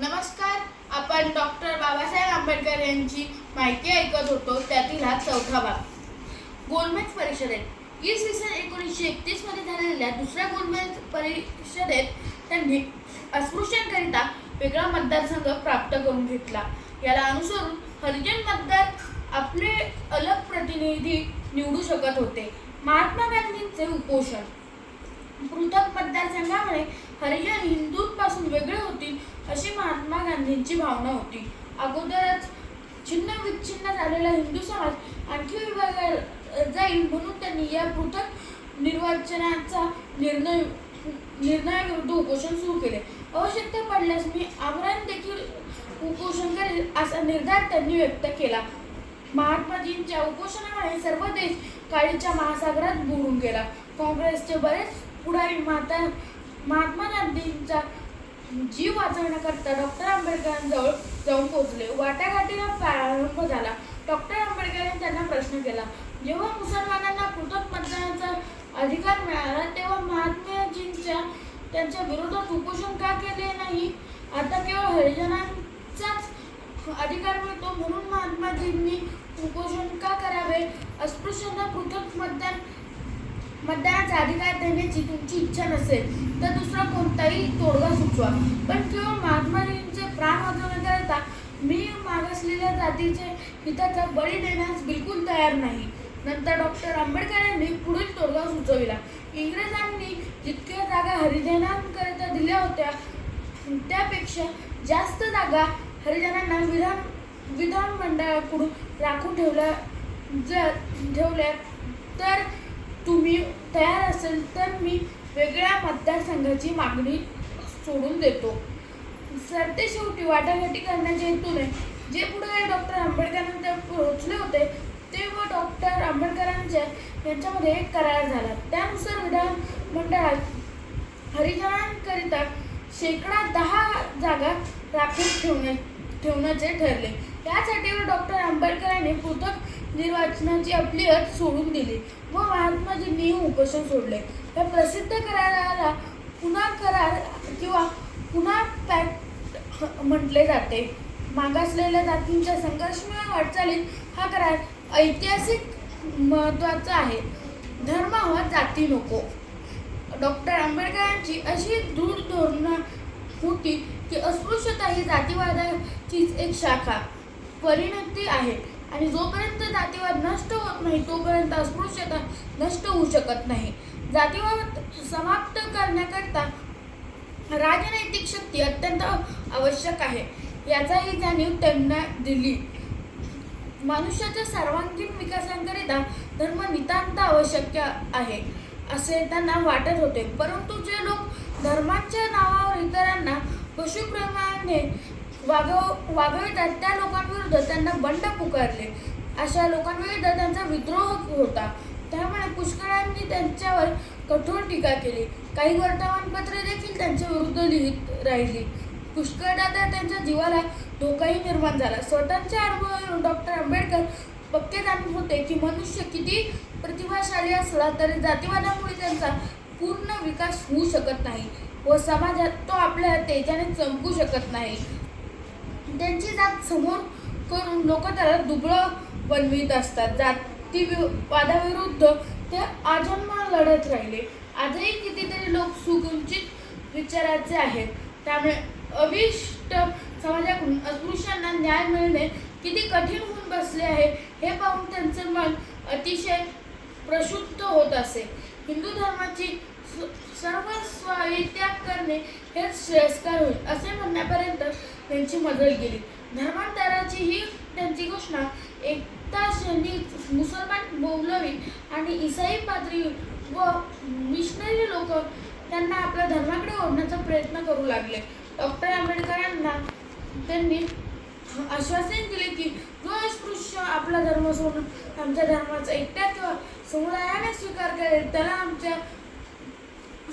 नमस्कार आपण डॉक्टर बाबासाहेब आंबेडकर यांची माहिती ऐकत होतो त्यातील हा चौथा भाग. गोलमेज परिषदेत इसवी सन एकोणीसशे एकतीसमध्ये झालेल्या दुसऱ्या गोलमेज परिषदेत त्यांनी अस्पृश्यांकरिता वेगळा मतदारसंघ प्राप्त करून घेतला. याला अनुसरून हरिजन मतदार आपले अलग प्रतिनिधी निवडू शकत होते. महात्मा गांधींचे उपोषण. पृथक मतदारसंघामुळे हरिजन हिंदूंपासून वेगळे होतील अशी महात्मा गांधींची भावना होती. अगोदरच छिन्न विच्छिन्न झालेला हिंदू समाज आणखी विभागला जाईल म्हणून त्यांनी या पृथक निर्वाचनाचा निर्णय निर्णयाविरुद्ध उपोषण सुरू केले. आवश्यकता पडल्यास मी आमरण देखील उपोषण करेल असा निर्धार त्यांनी व्यक्त केला. महात्माजींच्या उपोषणामुळे सर्व देश काळीच्या महासागरात बुडून गेला. काँग्रेसचे बरेच पुढारी माता महात्मा गांधींचा जीव वाचवण्याकरता डॉक्टर आंबेडकरांजवळ जाऊन पोहोचले. वाटाघाटीला प्रारंभ झाला. डॉक्टर आंबेडकरांनी त्यांना प्रश्न केला जेव्हा मुसलमानांना पृथक मतदानाचा अधिकार मिळाला तेव्हा महात्माजींच्या त्यांच्या विरोधात उपोषण का केले नाही? आता केवळ हरिजनांचाच अधिकार मिळतो म्हणून महात्माजींनी उपोषण का करावे? अस्पृश्यांना पृथक मतदान मतदानाचा अधिकार देण्याची तुमची इच्छा नसेल तर दुसरा कोणताही तोडगा सुचवा. पण केवळ महात्माजींचे प्राण वाचवण्याकरता मी मागासलेल्या जातीचे हिताचा बळी देण्यास बिलकुल तयार नाही. नंतर डॉक्टर आंबेडकर यांनी पुढील तोडगा सुचविला. इंग्रजांनी जितक्या जागा हरिजनांकरिता दिल्या होत्या त्यापेक्षा जास्त जागा हरिजनांना विधान विधानमंडळाकडून राखून ठेवल्या जर ठेवल्या. तर तुम्ही तयार असेल तर मी वेगळ्या मतदारसंघाची मागणी सोडून देतो. सरते शेवटी वाटाघाटी करण्याच्या हेतूने जे पुढे डॉक्टर आंबेडकरांनंतर पोहोचले होते ते व डॉक्टर आंबेडकरांच्या यांच्यामध्ये एक करार झाला. त्यानुसार विधान मंडळात हरिजनांकरिता शेकडा दहा जागा राखून ठेवणे ठेवण्याचे ठरले. त्यासाठी डॉक्टर आंबेडकरांनी पृथक निर्वाचनाची आपली अट सोडून दिली व महात्माजींनी उपोषण सोडले. या प्रसिद्ध कराराला पुन्हा करार किंवा पुन्हा पॅक्ट म्हटले जाते. मागासलेल्या जातींच्या संघर्षमय वाटचालीत हा करार ऐतिहासिक महत्त्वाचा आहे. धर्म हा जाती नको. डॉक्टर आंबेडकरांची अशी दृढ धोरणं होती की अस्पृश्यता ही जातीवादाचीच एक शाखा. परिणती आहे. आणि जोपर्यंत जातीवाद नष्ट होत नाही तोपर्यंत अस्पृश्यता नष्ट होऊ शकत नाही. जातीवाद समाप्त करण्याकरता राजनैतिक शक्ती अत्यंत आवश्यक आहे. याचाही जाणीव त्यांना दिली. मनुष्याच्या सर्वांगीण विकासाकरिता धर्म नितांत आवश्यक आहे असे त्यांना वाटत होते. परंतु जे लोक धर्माच्या नावावर इतरांना पशुप्रमाणे वागव वागवितात त्या लोकांविरुद्ध त्यांना बंड पुकारले. अशा लोकांविरुद्ध त्यांचा विद्रोह होता. त्यामुळे पुष्कळांनी त्यांच्यावर कठोर टीका केली. काही वर्तमानपत्रे देखील त्यांच्या विरुद्ध लिहित राहिली. पुष्कळदा तर त्यांच्या जीवाला धोकाही निर्माण झाला. स्वतःच्या अनुभवावरून डॉक्टर आंबेडकर पक्के जाणून होते की मनुष्य किती प्रतिभाशाली असला तरी जातीवादामुळे त्यांचा पूर्ण विकास होऊ शकत नाही व समाजात तो आपल्या तेजाने चमकू शकत नाही. त्यांची जात समोर करून लोक त्याला दुबळं बनवित असतात. जाती वि- वादाविरुद्ध ते आजन्मा लढत राहिले. आजही कितीतरी लोक सुकुंचित विचाराचे आहेत. त्यामुळे अविष्ट समाजाकडून अस्पृश्यांना न्याय मिळणे किती कठीण होऊन बसले आहे हे पाहून त्यांचं मन अतिशय प्रशुद्ध होत असे. हिंदू धर्माची स- सर्व त्याग करणे हे श्रेयस्कर होईल असे म्हणण्यापर्यंत त्यांची मदत केली धर्मांतराची ही त्यांची घोषणा एकता श्रेणी मुसलमान मौलवी आणि इसाई पादरी व मिशनरी लोक त्यांना आपल्या धर्माकडे ओढण्याचा प्रयत्न करू लागले. डॉक्टर आंबेडकरांना त्यांनी आश्वासन दिले की जो अस्पृश्य आपला धर्म सोडून आमच्या धर्माचा एकट्या किंवा समुदायाने स्वीकार करेल त्याला आमच्या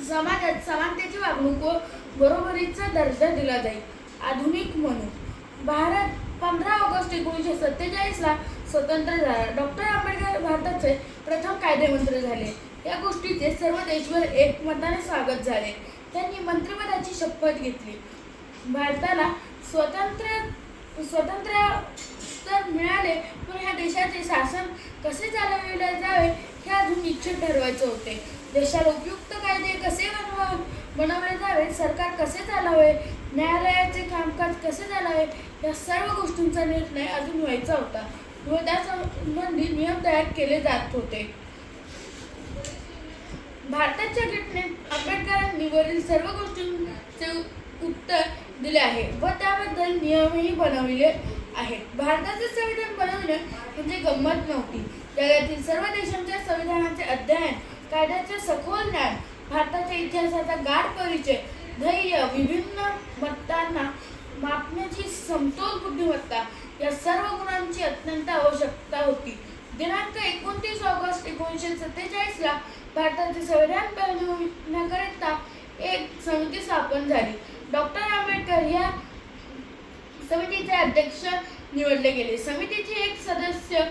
समाजात समानतेची वागणूक व बरोबरीचा दर्जा दिला जाईल. आधुनिक म्हणून. भारत पंधरा ऑगस्ट एकोणीसशे सत्तेचाळीसला स्वतंत्र झाला. डॉक्टर आंबेडकर भारताचे प्रथम कायदेमंत्री झाले. या गोष्टीचे सर्व देशभर एकमताने स्वागत झाले. त्यांनी मंत्रिपदाची शपथ घेतली. भारताला स्वतंत्र स्वतंत्र तर मिळाले. पण ह्या देशाचे शासन कसे चालविले जावे हे अजून निश्चित ठरवायचे होते. देशाला उपयुक्त कायदे कसे बनवा बनवले जावे सरकार कसे चालावे न्यायालयाचे कामकाज कसे चालावे या सर्व गोष्टींचा निर्णय अजून व्हायचा होता. व त्या संबंधी नियम तयार केले जात होते. भारताच्या घटनेत आंबेडकरांनी वरील सर्व गोष्टींचे उत्तर दिले आहे व त्याबद्दल नियमही बनविले आहेत. भारताचे संविधान बनवणे म्हणजे गंमत नव्हती. जगातील सर्व देशांच्या संविधानाचे अध्ययन कायद्याचे सखोल ज्ञान भारताच्या इतिहासाचा गाढ परिचय धैर्य विभिन्न मतांना मापण्याची समतोल बुद्धिमत्ता या सर्व गुणांची अत्यंत आवश्यकता होती. दिनांक एकोणतीस ऑगस्ट एकोणीसशे सत्तेचाळीसला भारताचे संविधान बनवण्याकरिता एक समिती स्थापन झाली. डॉक्टर आंबेडकर या समितीचे अध्यक्ष निवडले गेले. समितीचे एक सदस्य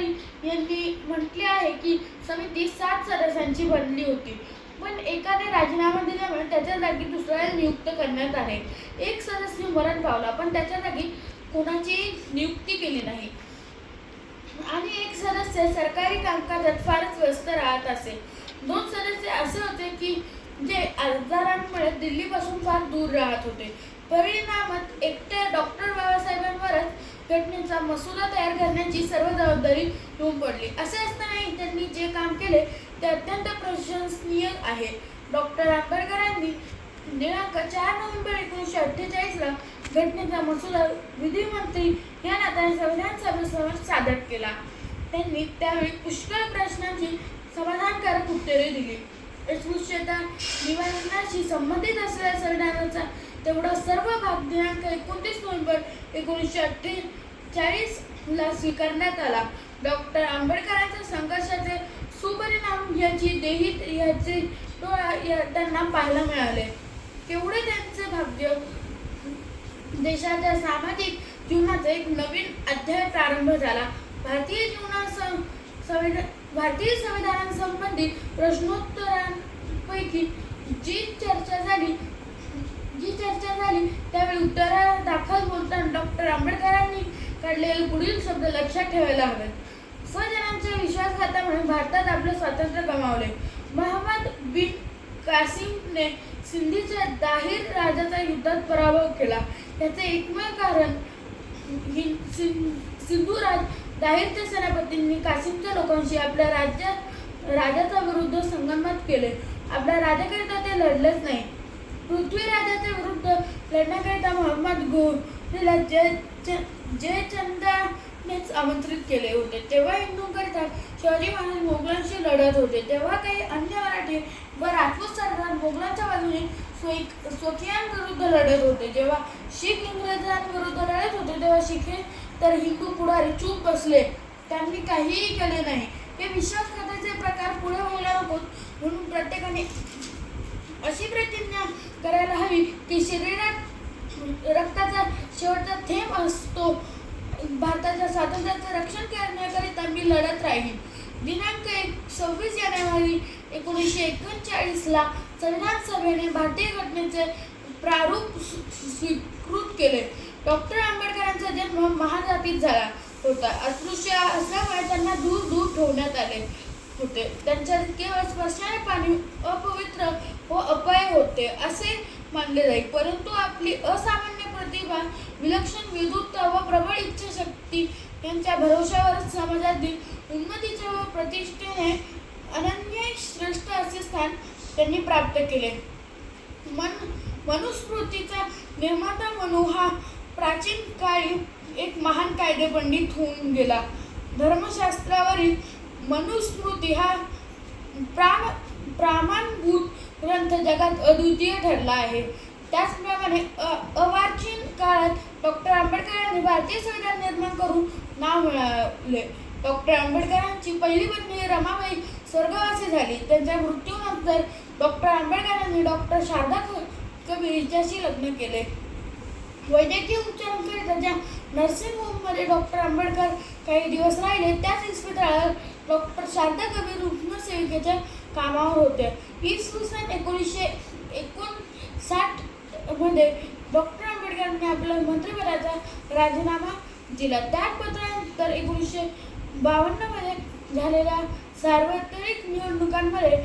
अधिकारी यांनी म्हटले आहे की समिती सात सदस्यांची बनली होती. पण एकाने राजीनामा दिल्यामुळे त्याच्या जागी दुसऱ्याला नियुक्त करण्यात आले एक सदस्य मरण पावला पण त्याच्या जागी कोणाची नियुक्ती केली नाही. आणि एक सदस्य सरकारी कामकाजात फारच व्यस्त राहत असे. दोन सदस्य असे होते की जे आजारांमुळे दिल्लीपासून फार दूर राहत होते. परिणामात एकट्या डॉक्टर बाबासाहेबांवरच घटनेचा मसुदा तयार करण्याची सर्व जबाबदारी येऊन पडली. असे असतानाही त्यांनी जे काम केले ते अत्यंत प्रशंसनीय आहे. डॉक्टर आंबेडकरांनी दिनांक चार नोव्हेंबर एकोणीसशे अठ्ठेचाळीसला घटनेचा मसुदा विधिमंत्री या नात्याने संविधान सभेसमोर सादर केला. त्यांनी त्यावेळी पुष्कळ प्रश्नांची समाधानकारक उत्तरे दिली. अस्पृश्यता निवारणाशी संबंधित असलेल्या संविधानाचा तेवढा सर्व भाग दिनांक एकोणतीस नोव्हेंबर एकोणीसशे अठ्ठेचाळीस ला स्वीकारण्यात आला. डॉक्टर आंबेडकरांच्या संघर्षाचे सुपरिणाम याची देहित याचे डोळा या त्यांना पाहायला मिळाले. केवढे त्यांचे भाग्य देशाच्या सामाजिक जीवनाचा एक नवीन अध्याय प्रारंभ झाला. भारतीय जीवना संविधान भारतीय संविधानासंबंधित प्रश्नोत्तरांपैकी जी चर्चा झाली चर्चा झाली. त्यावेळी उत्तरा दाखल बोलताना डॉक्टर आंबेडकरांनी काढलेले पुढील शब्द लक्षात ठेवायला हवेत. स्वजनांच्या विश्वासघातामुळे भारतात आपले स्वातंत्र्य गमावले. महम्मद बिन कासिमने सिंधीच्या दाहिर राजाचा युद्धात पराभव केला. त्याचे एकमेव कारण हि- सिं- सिंधुराज दाहीरच्या सेनापतींनी कासिमच्या लोकांशी आपल्या राज्यात राजाचा विरुद्ध संगनमत केले. आपल्या राजाकरिता ते लढलेच नाही. पृथ्वीराजाच्या विरुद्ध लढण्याकरिता मोहम्मद गोरीला जय च- जयचंदानेच आमंत्रित केले होते. तेव्हा हिंदूंकरिता शिवाजी महाराज मोगलांशी लढत होते. तेव्हा काही अन्य मराठी व राजपूत सरदार मोगलांच्या बाजूने स्वै- स्वकीयांविरुद्ध लढत होते. जेव्हा शीख इंग्रजांविरुद्ध लढत होते तेव्हा शिखे तर हिंदू पुढारी चूप बसले. त्यांनी काहीही केले नाही. हे विश्वासघाताचे प्रकार पुढे व्हायला नकोत. म्हणून प्रत्येकाने अशी प्रतिज्ञा करायला हवी. की शरीरात रक्ताचा शेवटचा थेंब असतो. भारताच्या स्वातंत्र्याचं रक्षण करण्याकरिता मी लढत राहीन. दिनांक एक सव्वीस जानेवारी एकोणीसशे एकोणचाळीसला संविधान सभेने भारतीय घटनेचे प्रारूप स्वीकृत केले. डॉक्टर आंबेडकरांचा जन्म महाजातीत झाला होता. अस्पृश्य असल्यामुळे त्यांना दूर दूर ठेवण्यात आले. होते. त्यांच्यात केवळ स्पर्शाने पाणी अपवित्र व अपाय होते असे मानले जाईल परंतु आपली असामान्य प्रतिभा विलक्षण विद्युत्ता व प्रबळ इच्छाशक्ती यांच्या भरोशावर समाजातील उन्नतीच्या व प्रतिष्ठेने अनन्य श्रेष्ठ असे स्थान त्यांनी प्राप्त केले. मन मनुस्मृतीचा निर्माता मनू हा प्राचीन काळी एक महान कायदेपंडित होऊन गेला. धर्मशास्त्रावरील मनुस्मृती हा प्राण प्रामाणभूत ग्रंथ जगात अद्वितीय ठरला आहे. त्याचप्रमाणे अ अवाचीन काळात डॉक्टर आंबेडकरांनी भारतीय संविधान निर्माण करून नाव मिळवले. डॉक्टर आंबेडकरांची पहिली पत्नी रमाबाई स्वर्गवासी झाली. त्यांच्या मृत्यूनंतर डॉक्टर आंबेडकरांनी डॉक्टर शारदा क- कबीर हिच्याशी लग्न केले. वैद्यकीय उपचारांकरिता ज्या नर्सिंग होममध्ये डॉक्टर आंबेडकर काही दिवस राहिले. त्याच इस्पितळावर डॉक्टर शारदा कबीर रुग्णसेविकेच्या कामावर होत्या इसवी सन एकोणीसशे एकोणसाठमध्ये डॉक्टर आंबेडकरांनी आपल्या मंत्रिपदाचा राजीनामा दिला. त्याच पत्रानंतर एकोणीसशे बावन्नमध्ये झालेल्या सार्वत्रिक निवडणुकांमध्ये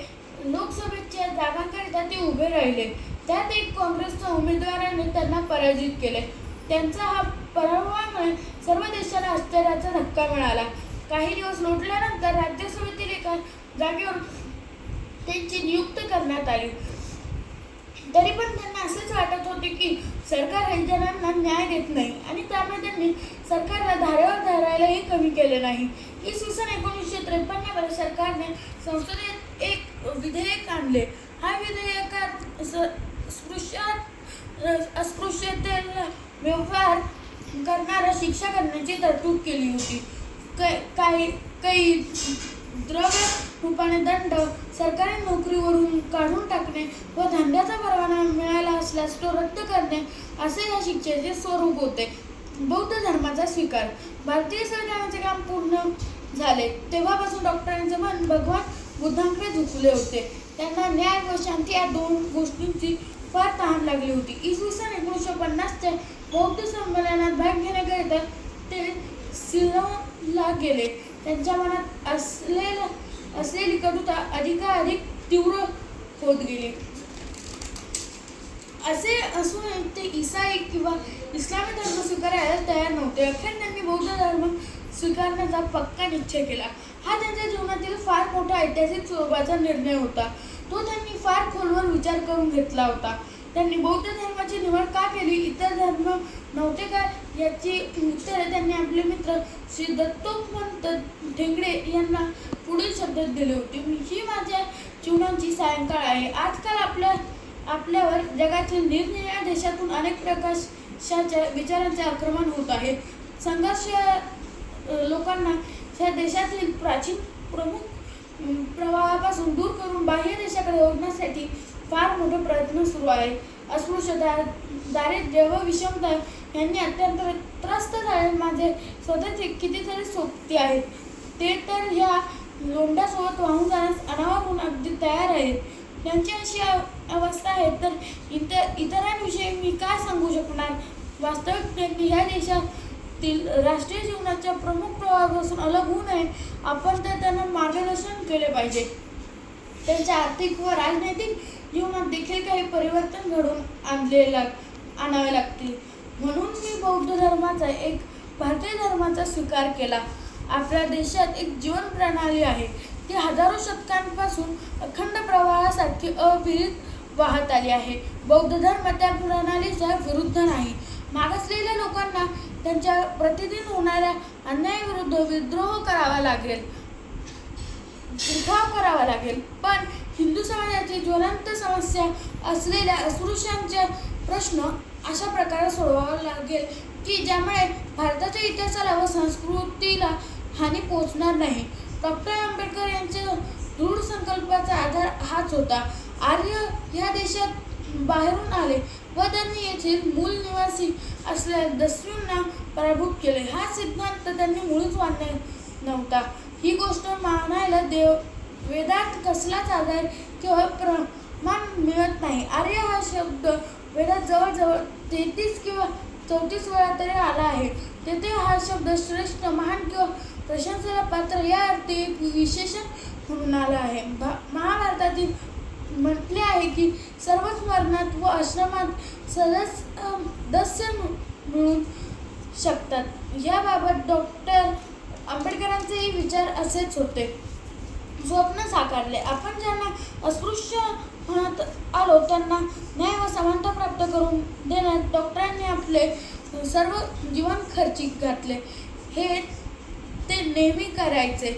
लोकसभेच्या जागांकरिता ते उभे राहिले. त्यात एक काँग्रेसच्या उमेदवाराने त्यांना पराजित केले. त्यांचा हा पराभवामुळे सर्व देशाला आश्चर्याचा धक्का मिळाला. काही दिवस लोटल्यानंतर राज्यसभेतील एका जागेवर त्यांची नियुक्त करण्यात आली. तरी पण त्यांना असेच वाटत होते की सरकार हरिजनांना न्याय देत नाही आणि त्यामुळे त्यांनी सरकारला धारेवर धरायलाही कमी केले नाही. इसवी सन एकोणीसशे त्रेपन्नमध्ये सरकारने संसदेत एक विधेयक आणले. हा विधेयकात स- स्पृश्यात अस्पृश्यतेला व्यवहार करणारा शिक्षा करण्याची तरतूद केली होती. काही काही द्रव्य रूपाने दंड सरकारी नोकरीवरून काढून टाकणे व धंद्याचा परवाना मिळाला असल्यास तो रद्द करणे असे या शिक्षेचे स्वरूप होते. बौद्ध धर्माचा स्वीकार. भारतीय संविधानाचे काम पूर्ण झाले. तेव्हापासून डॉक्टरांचे मन भगवान बुद्धांकडे झुकले होते. त्यांना न्याय व शांती या दोन गोष्टींची फार तहान लागली होती. इसवी सन एकोणीसशे पन्नासच्या बौद्ध संमेलनात भाग घेण्याकरिता ते ला गेले. त्यांच्या मनात असलेलं असलेली कटुता अधिकाधिक तीव्र होत गेली. असे असून ते ईसाई किंवा इस्लामी धर्म स्वीकारायला तयार नव्हते. अखेर त्यांनी बौद्ध धर्म स्वीकारण्याचा पक्का निश्चय केला. हा त्यांच्या जीवनातील फार मोठा ऐतिहासिक स्वरूपाचा निर्णय होता. तो त्यांनी फार खोलवर विचार करून घेतला होता. त्यांनी बौद्ध धर्माची निवड का केली? इतर धर्म नव्हते काय? याची उत्तरे त्यांनी आपले मित्र श्री दत्तोपंत ठेंगडे यांना पुढील शब्दात दिली होती. ही माझ्या जीवनाची सायंकाळ आहे. आजकाल आपल्या आपल्यावर जगातील निरनिराळ्या देशातून अनेक प्रकाशाच्या विचारांचे आक्रमण होत आहे. संघर्ष लोकांना ह्या देशातील प्राचीन प्रमुख प्रवाहापासून दूर करून बाह्य देशाकडे ओढण्यासाठी फार मोठे प्रयत्न सुरू आहे. अस्पृश्यता दारिद्र्य व विषमता यांनी अत्यंत त्रस्त झाले. माझे स्वतःचे कितीतरी सोबती आहेत. ते तर ह्या लोंढ्यासोबत वाहून जाण्यास अनावरून अगदी तयार आहेत. त्यांची अशी अवस्था आहे तर इतर इतरांविषयी मी काय सांगू शकणार? वास्तविक त्यांनी ह्या देशातील राष्ट्रीय जीवनाच्या प्रमुख प्रवाहापासून अलग होऊ नये. आपण तर त्यांना मार्गदर्शन केले पाहिजे. त्यांच्या आर्थिक व राजनैतिक जीवनात देखील काही परिवर्तन घडून आणले लाग आणावे लागतील. म्हणून मी बौद्ध धर्माचा एक भारतीय धर्माचा स्वीकार केला. आपल्या देशात एक जीवन प्रणाली आहे. ती हजारो शतकांपासून अखंड प्रवाहासारखी अविरित वाहत आली आहे. बौद्ध धर्म त्या प्रणालीच्या विरुद्ध नाही. मागासलेल्या लोकांना त्यांच्या प्रतिदिन होणाऱ्या अन्यायाविरुद्ध विद्रोह करावा लागेल. उठाव करावा लागेल. पण हिंदू समाजाची ज्वलंत समस्या असलेल्या अस्पृश्यांचे प्रश्न अशा प्रकारे सोडवावा लागेल की ज्यामुळे भारताच्या इतिहासाला व संस्कृतीला हानी पोचणार नाही. डॉक्टर आंबेडकर यांच्या दृढ संकल्पाचा आधार हाच होता. आर्य ह्या देशात बाहेरून आले व त्यांनी येथील मूल निवासी असलेल्या दस्यूंना पराभूत केले. हा सिद्धांत त्यांनी मुळीच मान्य नव्हता. ही गोष्ट मानायला देव वेदात कसलाच आधार किंवा प्रमाण मिळत नाही. आर्य हा शब्द वेदात जवळजवळ तेहतीस किंवा चौतीस वेळा तरी आला आहे. तेथे हा शब्द श्रेष्ठ महान किंवा प्रशंसेला पात्र या अर्थी एक विशेषण म्हणून आला आहे. भा महाभारतातील म्हटले आहे की सर्वच मरणात व आश्रमात सदस्य मिळून शकतात. याबाबत डॉक्टर आंबेडकरांचेही विचार असेच होते. स्वप्न साकारले. आपण ज्यांना अस्पृश्य म्हणत आलो त्यांना न्याय व समानता प्राप्त करून देण्यात डॉक्टरांनी आपले सर्व जीवन खर्चिक घातले. हे ते नेहमी करायचे.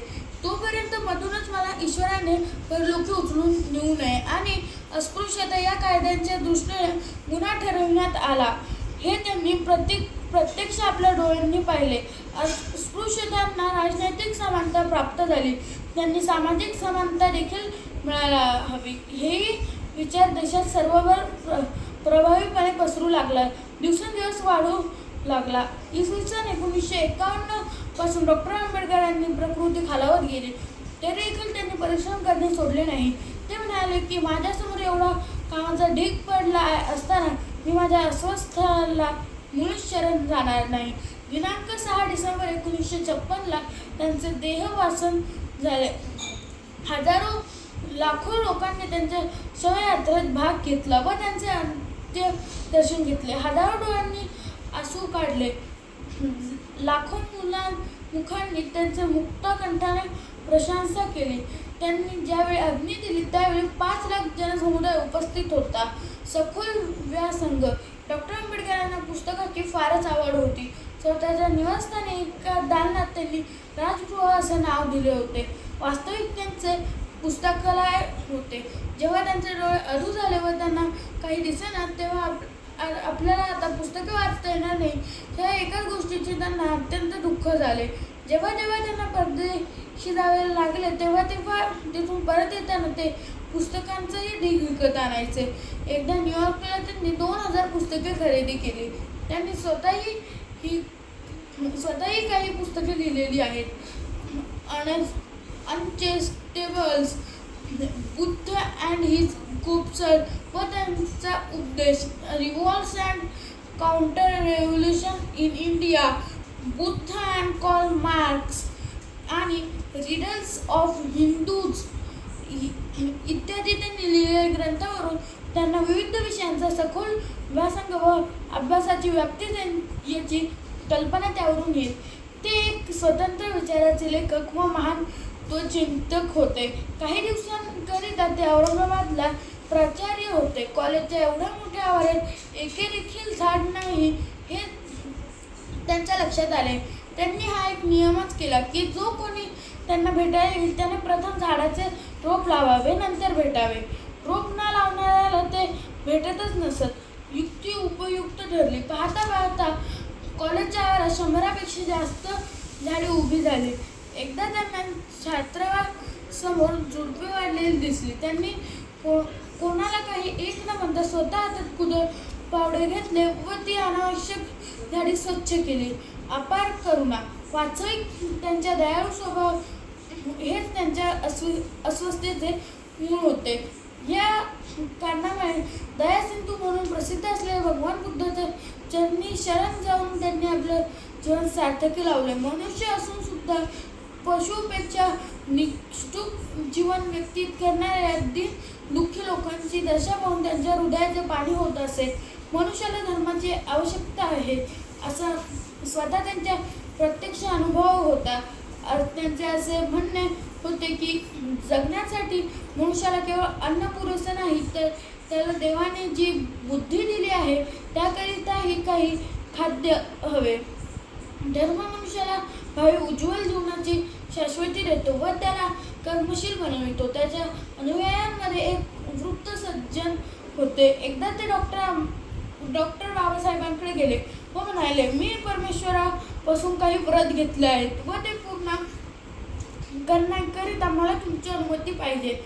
तोपर्यंत मधूनच मला ईश्वराने परलोकी उचलून नेऊ नये आणि अस्पृश्यता या कायद्यांच्या दृष्टीने गुन्हा ठरविण्यात आला. हे त्यांनी प्रत्येक प्रत्यक्ष आपल्या डोळ्यांनी पाहिले. अस्पृश्यतांना राजनैतिक समानता प्राप्त झाली. त्यांनी सामाजिक समानता देखील मिळायला हवी. हेही विचार देशात सर्ववर प्र प्रभावीपणे पसरू लागला दिवसेंदिवस वाढू लागला. इसवी सन एकोणीसशे एकावन्नपासून डॉक्टर आंबेडकरांनी प्रकृती खालावत गेली. तरी देखील त्यांनी परिश्रम करणे सोडले नाही. ते म्हणाले की माझ्यासमोर एवढा कामाचा ढीग पडला आहे असताना मी माझ्या अस्वस्थाला मुळीच शरण जाणार नाही. दिनांक सहा डिसेंबर एकोणीसशे छप्पनला त्यांचे देहवासन झाले. हजारो लाखो लोकांनी त्यांच्या शवयात्रेत भाग घेतला व त्यांचे अंत्य दर्शन घेतले. हजारो डोळ्यांनी आसू काढले. लाखो मुलां मुखांनी त्यांचे मुक्त कंठाने प्रशंसा केली. त्यांनी ज्यावेळी अग्नी दिली त्यावेळी पाच लाख जनसमुदाय उपस्थित होता. सखोल व्यासंग. डॉक्टर आंबेडकरांना पुस्तकाची फारच आवड होती. स्वतःच्या निवासस्थानी एका दालनात त्यांनी राजगृह असं नाव दिले होते. वास्तविक त्यांचे पुस्तकालय होते. जेव्हा त्यांचे डोळे अधू झाले व त्यांना काही दिसेना तेव्हा आप आपल्याला आता पुस्तकं वाचता येणार नाही. ह्या एकाच गोष्टीचे त्यांना अत्यंत दुःख झाले. जेव्हा जेव्हा त्यांना परदेशी जावे लागले तेव्हा तेव्हा तिथून परत येताना ते पुस्तकांचंही ढीग विकत आणायचे. एकदा न्यूयॉर्कला त्यांनी दोन हजार पुस्तके खरेदी केली. त्यांनी स्वतःही ही स्वतःही काही पुस्तके लिहिलेली आहेत. अन अनचेस्टेबल्स बुद्ध अँड हिज कोपसर व त्यांचा उद्देश revolution and counter revolution in India Buddha and Karl Marx आणि रिडल्स ऑफ हिंदूज इत्यादी त्यांनी लिहिलेल्या ग्रंथावरून त्यांना विविध विषयांचा सखोल व्यासंग व अभ्यासाची व्याप्ती दे याची कल्पना त्यावरून येईल. ते एक स्वतंत्र विचाराचे लेखक व महान तो चिंतक होते. काही दिवसांकरिता ते औरंगाबादला प्राचार्य होते. कॉलेजच्या एवढ्या मोठ्या आवारात एके देखील झाड नाही हे त्यांच्या लक्षात आले. त्यांनी हा एक नियमच केला की जो कोणी त्यांना भेटायला येईल त्याने प्रथम झाडाचे रोप लावावे नंतर भेटावे. रोप न लावणाऱ्याला ते भेटतच नसत. युक्ती उपयुक्त ठरली. पाहता पाहता कॉलेजच्या आवारात शंभरापेक्षा जास्त झाडे उभी झाली. एकदा त्यांना छात्रासमोर झुडपे वाढलेली दिसली. त्यांनी को कोणाला काही एक न म्हणता स्वतः हातात कुदळ पावडे घेतले व ती अनावश्यक झाडी स्वच्छ केली. अपार करुणा. वास्तविक त्यांच्या दयाळू स्वभाव हेच त्यांच्या अस्व अस्वस्थतेचे मूळ होते. या कारणामुळे दयासिंधू म्हणून प्रसिद्ध असलेले भगवान बुद्धाच्या चरणी शरण जाऊन त्यांनी आपलं जीवन सार्थकी लावले. मनुष्य असून सुद्धा पशुपेक्षा निष्ठुक जीवन व्यतीत करणाऱ्या दिन दुःखी लोकांची दशा पाहून त्यांच्या हृदयाचे पाणी होत असे. मनुष्याला धर्माची आवश्यकता आहे. असा स्वतः त्यांच्या प्रत्यक्ष अनुभव होता. त्यांचे असे म्हणणे होते की जगण्यासाठी मनुष्याला केवळ अन्न पुरेसं नाही तर त्याला देवाने जी बुद्धी दिली आहे त्याकरिताही काही खाद्य हवे. धर्म मनुष्याला भावी उज्ज्वल जीवनाची शाश्वती देतो व त्याला कर्मशील बनवितो. त्याच्या अनुयायांमध्ये एक वृत्त सज्जन होते. एकदा ते डॉक्टर डॉक्टर बाबासाहेबांकडे गेले व म्हणाले मी परमेश्वरापासून काही व्रत घेतले आहेत व ते पूर्ण करण्याकरिता मला तुमची अनुमती पाहिजे.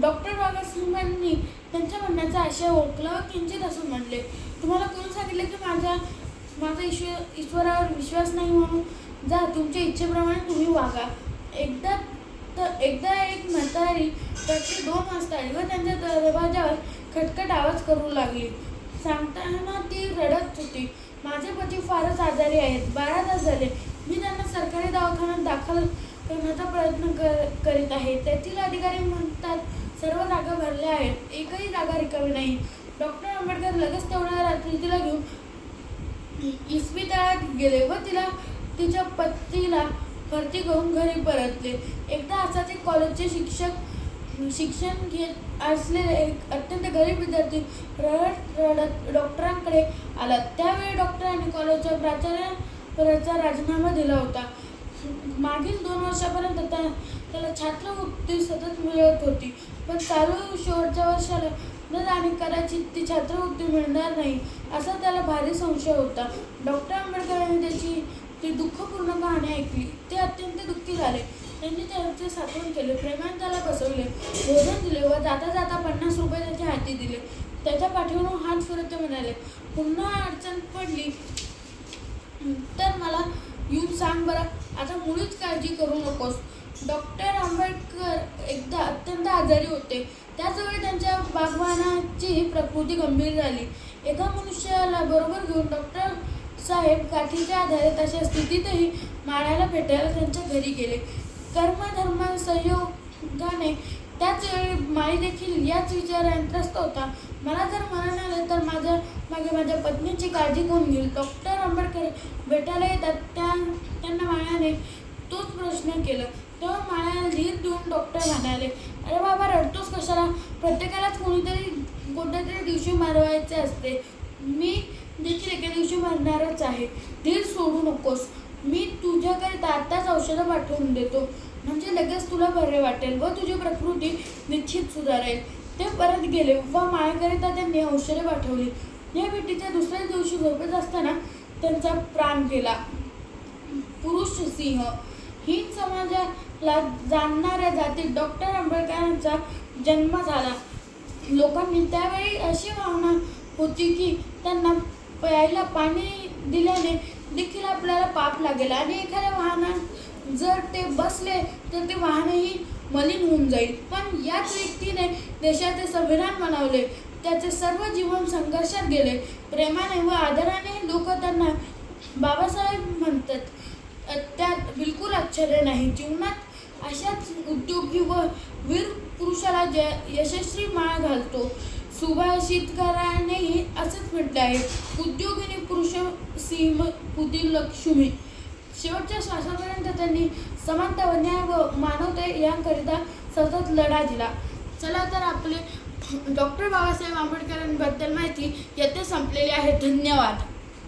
डॉक्टर बाबासाहेबांनी त्यांच्या म्हणण्याचा आशय ओळखला व किंचित असं म्हणले तुम्हाला कोण सांगितले की माझ्या माझा ईश्वर ईश्वरावर विश्वास नाही म्हणून जा तुमच्या इच्छेप्रमाणे तुम्ही वागा. एकदा तर एकदा एक म्हातारी रात्री दोन वाजता व त्यांच्या दरवाजावर खटखट आवाज करू लागली. सांगताना ती रडत होती. माझे पती फारच आजारी आहेत. बारा तास झाले. मी त्यांना सरकारी दवाखान्यात दाखल करण्याचा प्रयत्न कर करीत आहे. तेथील अधिकारी म्हणतात सर्व जागा भरल्या आहेत. एकही जागा रिकामी नाही. डॉक्टर आंबेडकर लगेच तेवढ्या रात्री तिला घेऊन इस्पितळात गेले व तिला तिच्या पत्नीला भरती करून घरी परतले. एकदा असाच एक कॉलेजचे शिक्षक शिक्षण घेत असलेले एक अत्यंत गरीब विद्यार्थी रडत रडत डॉक्टरांकडे आला. त्यावेळी डॉक्टरांनी कॉलेजच्या प्राचार्यपदाचा राजीनामा दिला होता. मागील दोन वर्षापर्यंत त्या त्याला छात्रवृत्ती सतत मिळत होती. पण चालू शेवटच्या वर्षाला न जाणे कदाचित ती छात्रवृत्ती मिळणार नाही असा त्याला भारी संशय होता. डॉक्टर आंबेडकरांनी त्याची ती दुःखपूर्ण कहाणी ऐकली. ते अत्यंत दुःखी झाले. त्यांनी त्यांचे साठवण केले. प्रेमाने त्याला बसवले. भोजन दिले व जाता जाता पन्नास रुपये त्याच्या हाती दिले. त्याच्या पाठीवरून हात फिरत ते म्हणाले पुन्हा अडचण पडली? तर मला येऊन सांग बरं. आता मुळीच काळजी करू नकोस. डॉक्टर आंबेडकर एकदा अत्यंत आजारी होते. त्याचवेळी त्यांच्या बागवानाची प्रकृती गंभीर झाली. एका मनुष्याला बरोबर घेऊन डॉक्टर साहेब गाठीच्या आधारे तशा स्थितीतही माळ्याला भेटायला त्यांच्या घरी गेले. कर्मधर्म संयोगाने त्याच वेळी माई देखील याच विचाराने त्रस्त होता. मला जर मरण आलं तर माझ्या मागे माझ्या पत्नीची काळजी कोण घेईल. डॉक्टर आंबेडकर भेटायला येतात. त्या त्यांना माळ्याने तोच प्रश्न केला. तेव्हा माळ्याला धीर देऊन डॉक्टर म्हणाले अरे बाबा रडतोस कशाला? प्रत्येकालाच कोणीतरी कोणत्या तरी दिवशी मारवायचे असते. मी देखील एका दिवशी मरणारच आहे धीर सोडू नकोस. मी तुझ्याकडे आत्ताच औषधं पाठवून देतो. म्हणजे लगेच तुला बरे वाटेल व तुझी प्रकृती निश्चित सुधारेल. ते परत गेले. व माझ्याकरिता त्यांनी औषधे पाठवली. या भेटीच्या दुसऱ्या दिवशी झोपेत असताना त्यांचा प्राण गेला. पुरुष सिंह. हिंद समाजाला जाणणाऱ्या जातीत डॉक्टर आंबेडकरांचा जन्म झाला. लोकांनी त्यावेळी अशी भावना होती की त्यांना प्यायला पाणी दिल्याने देखील आपल्याला पाप लागेल. आणि एखाद्या वाहनात जर ते बसले तर ते वाहनही मलिन होऊन जाईल. पण याच व्यक्तीने देशाचे संविधान बनवले. त्याचे सर्व जीवन संघर्षात गेले. प्रेमाने व आदराने लोक त्यांना बाबासाहेब म्हणतात. त्यात बिलकुल आश्चर्य नाही. जीवनात अशाच उद्योगी व वीर पुरुषाला ज यशस्वी माळ घालतो. सुभाषितकारानेही असंच म्हटलं आहे उद्योगिनी पुरुष सीम पुदी लक्ष्मी. शेवटच्या श्वासापर्यंत त्यांनी समानता व न्याय व मानवता यांकरिता सतत लढा दिला. चला तर आपले डॉक्टर बाबासाहेब आंबेडकरांबद्दल माहिती येथे संपलेली आहे. धन्यवाद.